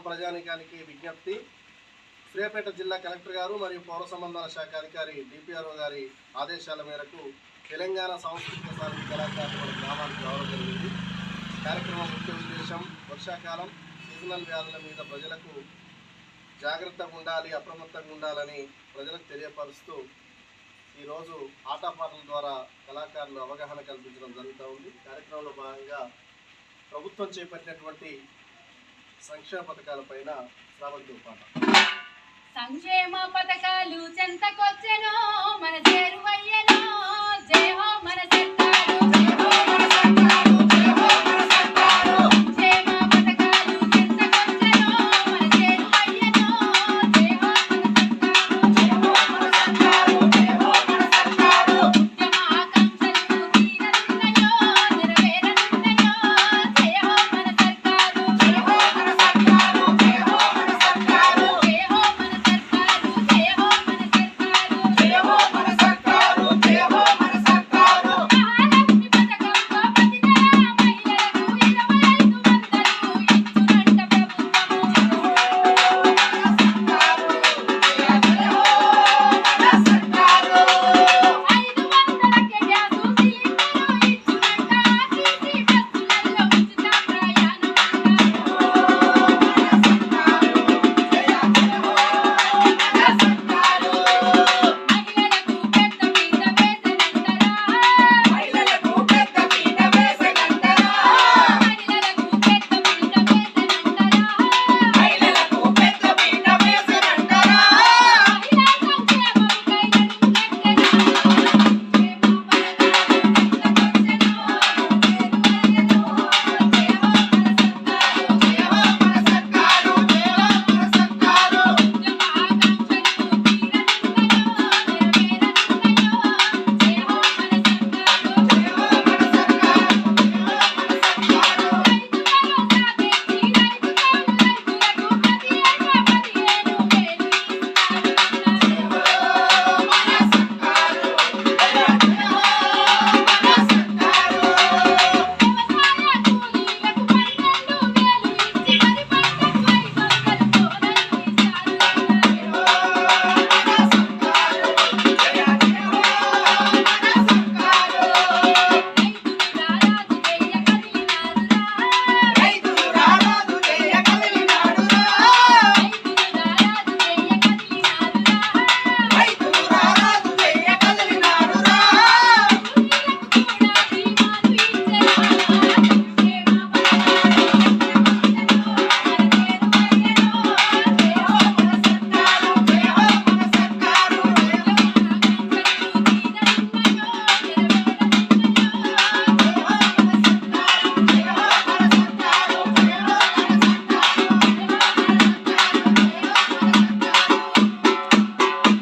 గ్రామ ప్రజానికానికి విజ్ఞప్తి. శ్రీపేట జిల్లా కలెక్టర్ గారు మరియు పౌర సంబంధాల శాఖ అధికారి డిపిఆర్ఓ గారి ఆదేశాల మేరకు తెలంగాణ సాంస్కృతిక సారథి కళాకారులు మన గ్రామానికి రావడం జరిగింది. కార్యక్రమం ముఖ్య ఉద్దేశం వర్షాకాలం సీజనల్ వ్యాధుల మీద ప్రజలకు జాగ్రత్తగా ఉండాలి అప్రమత్తంగా ఉండాలని ప్రజలకు తెలియపరుస్తూ ఈరోజు ఆటపాటల ద్వారా కళాకారులు అవగాహన కల్పించడం జరుగుతూ ఉంది. కార్యక్రమంలో భాగంగా ప్రభుత్వం చేపట్టినటువంటి సంక్షేమ పథకాలపైన శ్రావంతి పాట. సంక్షేమ పథకాలు చెంతకొచ్చెనో మన చేరువయ్యనో.